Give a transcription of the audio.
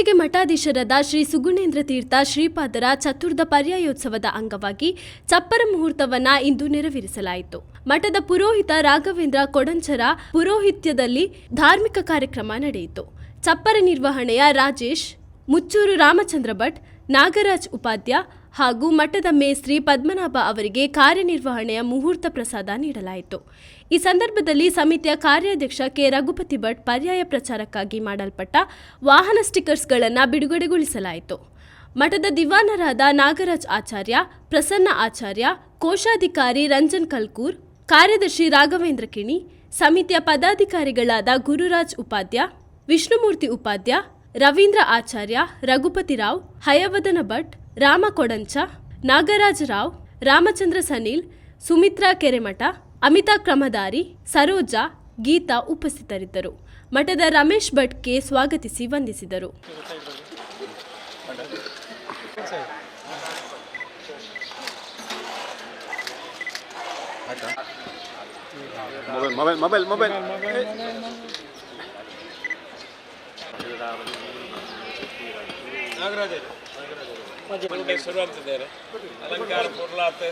ಗುತ್ತಿಗೆ ಮಠಾಧೀಶರಾದ ಶ್ರೀ ಸುಗುಣೇಂದ್ರ ತೀರ್ಥ ಶ್ರೀಪಾದರ ಚತುರ್ಥ ಪರ್ಯಾಯೋತ್ಸವದ ಅಂಗವಾಗಿ ಚಪ್ಪರ ಮುಹೂರ್ತವನ್ನ ಇಂದು ನೆರವೇರಿಸಲಾಯಿತು. ಮಠದ ಪುರೋಹಿತ ರಾಘವೇಂದ್ರ ಕೊಡಂಚರ ಪುರೋಹಿತ್ಯದಲ್ಲಿ ಧಾರ್ಮಿಕ ಕಾರ್ಯಕ್ರಮ ನಡೆಯಿತು. ಚಪ್ಪರ ನಿರ್ವಹಣೆಯ ರಾಜೇಶ್, ಮುಚ್ಚೂರು ರಾಮಚಂದ್ರ ಭಟ್, ನಾಗರಾಜ್ ಉಪಾಧ್ಯ ಹಾಗೂ ಮಠದ ಮೇಸ್ತ್ರಿ ಪದ್ಮನಾಭ ಅವರಿಗೆ ಕಾರ್ಯನಿರ್ವಹಣೆಯ ಮುಹೂರ್ತ ಪ್ರಸಾದ ನೀಡಲಾಯಿತು. ಈ ಸಂದರ್ಭದಲ್ಲಿ ಸಮಿತಿಯ ಕಾರ್ಯಾಧ್ಯಕ್ಷ ಕೆ. ರಘುಪತಿ ಭಟ್ ಪರ್ಯಾಯ ಪ್ರಚಾರಕ್ಕಾಗಿ ಮಾಡಲ್ಪಟ್ಟ ವಾಹನ ಸ್ಟಿಕರ್ಸ್ಗಳನ್ನು ಬಿಡುಗಡೆಗೊಳಿಸಲಾಯಿತು. ಮಠದ ದಿವಾನರಾದ ನಾಗರಾಜ್ ಆಚಾರ್ಯ, ಪ್ರಸನ್ನ ಆಚಾರ್ಯ, ಕೋಶಾಧಿಕಾರಿ ರಂಜನ್ ಕಲ್ಕೂರ್, ಕಾರ್ಯದರ್ಶಿ ರಾಘವೇಂದ್ರ ಕಿಣಿ, ಸಮಿತಿಯ ಪದಾಧಿಕಾರಿಗಳಾದ ಗುರುರಾಜ್ ಉಪಾಧ್ಯ, ವಿಷ್ಣುಮೂರ್ತಿ ಉಪಾಧ್ಯ ರವೀಂದ್ರ ಆಚಾರ್ಯ, ರಘುಪತಿ ರಾವ್, ಹಯವದನ ಭಟ್, ರಾಮ ಕೊಡಂಚ, ನಾಗರಾಜ ರಾವ್, ರಾಮಚಂದ್ರ ಸನಿಲ್, ಸುಮಿತ್ರಾ ಕೆರೆಮಠ, ಅಮಿತಾ ಕ್ರಮದಾರಿ ಸರೋಜಾ, ಗೀತಾ ಉಪಸ್ಥಿತರಿದ್ದರು. ಮಠದ ರಮೇಶ್ ಭಟ್ಗೆ ಸ್ವಾಗತಿಸಿ ವಂದಿಸಿದರು. Mobile mobile mobile mobile. ಶುರು ಆಗ್ತಿದ್ದಾರೆ ಅಲಂಕಾರ ಪುರ್ಲಾತ್